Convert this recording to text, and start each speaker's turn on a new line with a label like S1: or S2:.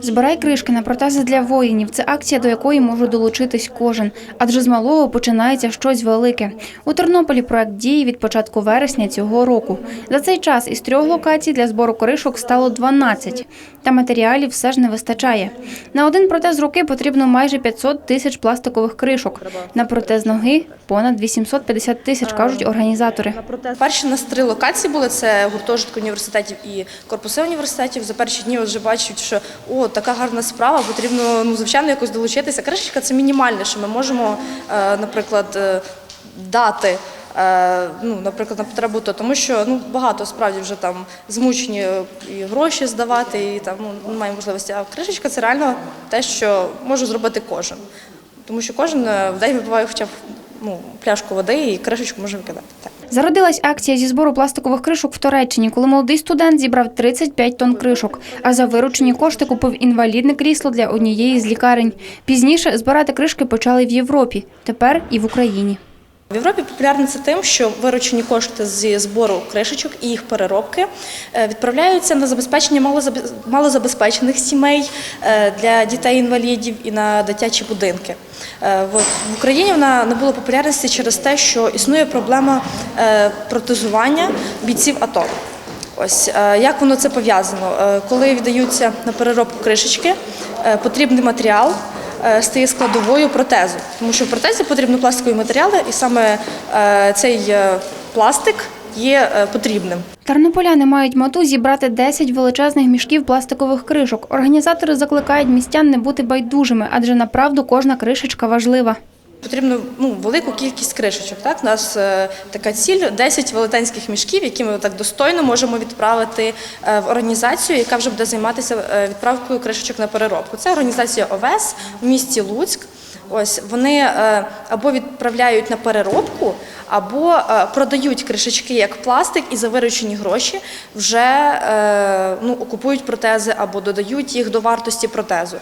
S1: Збирай кришки на протези для воїнів. Це акція, до якої може долучитись кожен, адже з малого починається щось велике. У Тернополі проект діє від початку вересня цього року. За цей час із трьох локацій для збору кришок стало 12. Та матеріалів все ж не вистачає. На один протез руки потрібно майже 500 тисяч пластикових кришок. На протез ноги понад 850 тисяч, кажуть організатори.
S2: Перші у нас три локації були: це гуртожиток університетів і корпуси університетів. За перші дні вже бачать, що о, така гарна справа, потрібно ну звичайно якось долучитися. Кришечка це мінімальне, що ми можемо, е, наприклад, е, дати. е, Ну, наприклад, на потребу то, тому що ну багато справді вже там змучені і гроші здавати, і там ну немає можливості. А кришечка це реально те, що може зробити кожен, тому що кожен в день випиває хоча б ну пляшку води і кришечку може викидати. Так.
S1: Зародилась акція зі збору пластикових кришок в Туреччині, коли молодий студент зібрав 35 тонн кришок, а за виручені кошти купив інвалідне крісло для однієї з лікарень. Пізніше збирати кришки почали в Європі, тепер і в Україні.
S2: В Європі популярно це тим, що виручені кошти зі збору кришечок і їх переробки е, відправляються на забезпечення малозабе- малозабезпечених сімей е, для дітей-інвалідів і на дитячі будинки. Е, В Україні вона набула популярності через те, що існує проблема протезування бійців АТО. Ось як воно це пов'язано? Коли віддаються на переробку кришечки, потрібний матеріал стає складовою протезу, тому що в протезі потрібні пластикові матеріали, і саме е, цей е, пластик є е, потрібним.
S1: Тернополяни мають мету зібрати 10 величезних мішків пластикових кришок. Організатори закликають містян не бути байдужими, адже направду кожна кришечка важлива.
S2: Потрібно ну, велику кількість кришечок. Так? У нас е, така ціль 10 велетенських мішків, які ми так достойно можемо відправити е, в організацію, яка вже буде займатися е, відправкою кришечок на переробку. Це організація ОВЕС в місті Луцьк. Ось вони е, або відправляють на переробку, або е, продають кришечки як пластик і за виручені гроші вже е, ну, окупують протези або додають їх до вартості протезу.